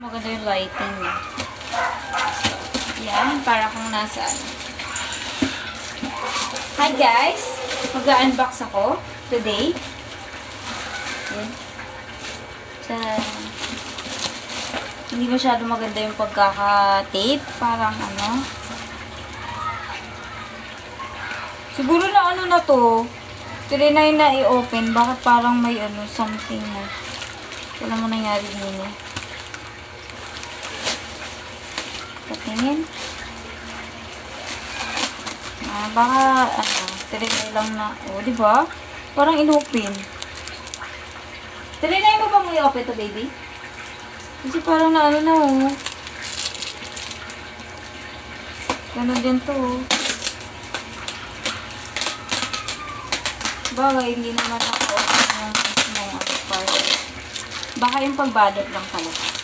Maganda yung lighting. Yan, para kung nasaan. Hi guys! Mag-unbox ako today. Yan. Tadaan. Hindi masyado maganda yung pagkaka-tape. Parang ano. Siguro na ano na to. Trinay na i-open. Bakit parang may ano, something na. Wala mo nangyari din eh. Patingin. Ah, baka, ano, trinay lang na, oh, di ba? Parang in-open. Trinay mo ba mo i-open to, baby? Kasi parang na, ano na, oh. Ganun din to, oh. Bagay, hindi naman ako yung yung ano, part. Baka yung pagbalot lang pala.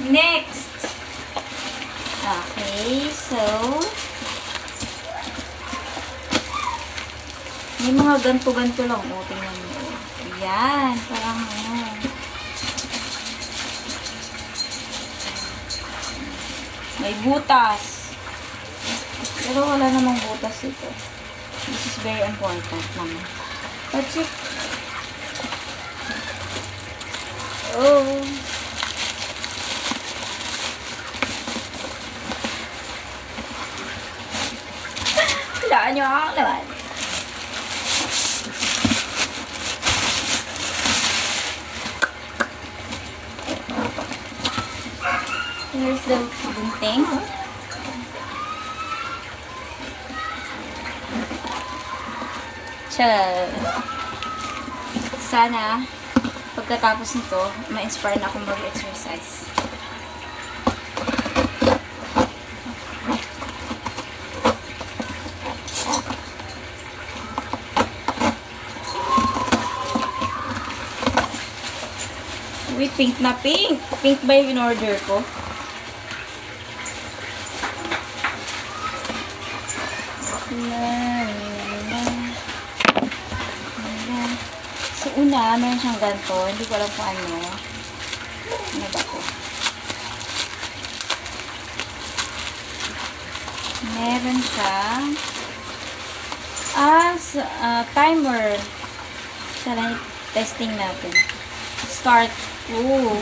Next! Okay, so... May mga ganto-ganto lang. O, tingnan mo. Ayan, parang ano. May butas. Pero wala namang butas ito. This is very important naman. Patsik. Oh. Wala nyo ako naman. Here's the bunting. Chal. Sana, pagkatapos nito, ma-inspire na akong mag-exercise. Uy, pink na pink. Pink ba yung in-order ko? So, una, meron siyang ganito. Hindi ko alam kung ano. Ano ba to? Meron siyang as ah, timer. Sana testing natin. Start. Ooh,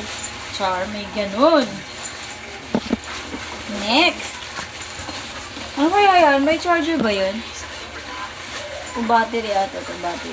char, may ganun. Next. Ano kaya yan? May charger ba yun? O battery ata ito, battery.